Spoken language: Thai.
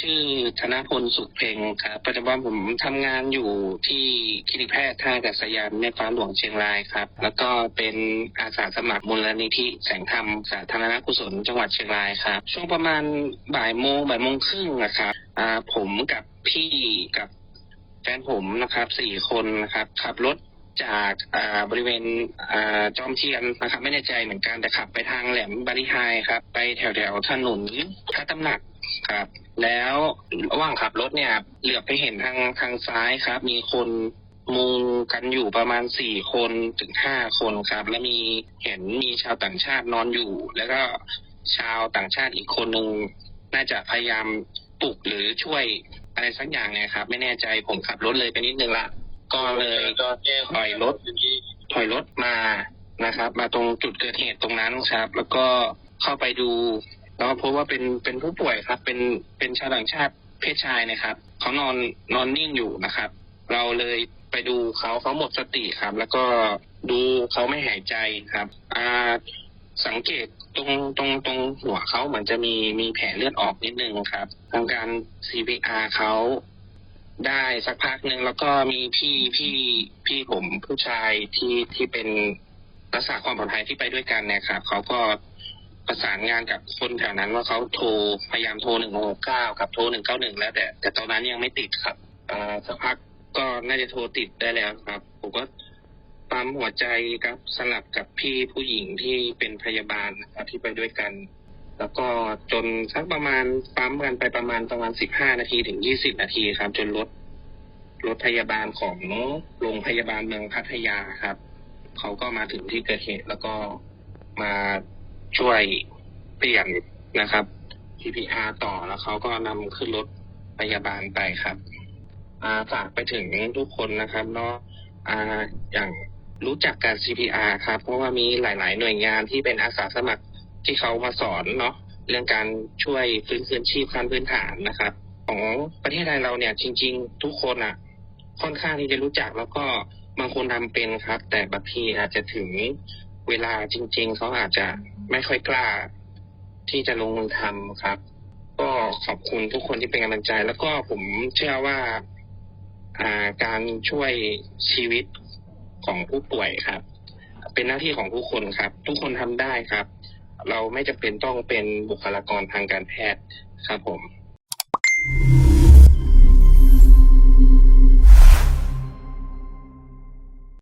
ชื่อธนพลสุขเพ็งครับปัจจุบันผมทำงานอยู่ที่คลินิกแพทย์ท่ากาศยานแม่ฟ้าหลวงเชียงรายครับ แล้วก็เป็นอาสาสมัครมูลนิธิแสงธรรมสาธารณกุศลจังหวัดเชียงรายครับ ช่วงประมาณบ่ายโมงบ่ายโมงครึ่งนะครับอ่าผมกับพี่กับแฟนผมนะครับสี่คนนะครับขับรถจากาบริเวณอจอมเทียนนะครับ ไม่แน่ใจเหมือนกันแต่ขับไปทางแหลมบาริไฮครับ ไปแถวแถวถนนพระตำหนัก ครับ แล้วระหว่างขับรถเนี่ยเหลือบไปเห็นทางทางซ้ายครับ มีคนมุงกันอยู่ประมาณสี่คนถึงห้าคนครับ และมีเห็นมีชาวต่างชาตินอนอยู่ แล้วก็ชาวต่างชาติอีกคนหนึ่งน่าจะพยายามปลุกหรือช่วยอะไรสักอย่างเนี่ยครับ ไม่แน่ใจผมขับรถเลยไปนิดนึงละก็เลยก็ถอยรถถอยรถมานะครับ มาตรงจุดเกิดเหตุตรงนั้นครับ แล้วก็เข้าไปดู แล้วก็พบว่าเป็นเป็นผู้ป่วยครับ เป็นเป็นชาวต่างชาติเพศชายนะครับเขานอนนอนนิ่งอยู่นะครับ เราเลยไปดูเขาเขาหมดสติครับ แล้วก็ดูเขาไม่หายใจครับอ่าสังเกตตรงตรงตรงหัวเขาเหมือนจะมีมีแผลเลือดออกนิดนึงครับทำการ CPR เขาได้สักพักหนึ่งแล้วก็มีพี่พี่พี่ผมผู้ชายที่ที่เป็นรักษาความปลอดภัยที่ไปด้วยกันเนี่ยครับเขาก็ ประสานงานกับคนแถวนั้นว่าเขาโทรพยายามโทรหนึ่งหกเก้ากับโทรหนึ่งเก้าหนึ่งแล้วแต่ แต่ตอนนั้นยังไม่ติดครับอ่าสักพักก็น่าจะโทรติดได้แล้วครับ ผมก็ปั๊มหัวใจครับสลับกับพี่ผู้หญิงที่เป็นพยาบาลนะครับที่ไปด้วยกัน แล้วก็จนสักประมาณปั๊มกันไปประมาณประมาณสิบห้านาทีถึงยี่สิบนาทีครับ จนรถรถพยาบาลของโรงพยาบาลเมืองพัทยาครับ เขาก็มาถึงที่เกิดเหตุแล้วก็ ช่วยเปลี่ยนนะครับ CPR ต่อแล้วเขาก็นำขึ้นรถพยาบาลไปครับอาฝากไปถึงทุกคนนะครับเนาะออย่างรู้จักการ CPR ครับ เพราะว่ามีหลาย ๆ หน่วยงานที่เป็นอาสาสมัครที่เขามาสอนเนาะเรื่องการช่วยฟื้นคืนชีพขั้นพื้นฐานนะครับ ของประเทศไทยเราเนี่ยจริง ๆ ทุกคนอะ ค่อนข้างที่จะรู้จักแล้วก็บางคนทำเป็นครับ แต่บางทีอาจจะถึงเวลาจริง ๆเขาอาจจะ ไม่ค่อยกล้า ที่จะลงมือทำครับ ก็ขอบคุณทุกคนที่เป็นกำลังใจ แล้วก็ผมเชื่อว่าการช่วยชีวิตของผู้ป่วยครับ เป็นหน้าที่ของทุกคนครับ ทุกคนทำได้ครับ เราไม่จำเป็นต้องเป็นบุคลากรทางการแพทย์ครับผม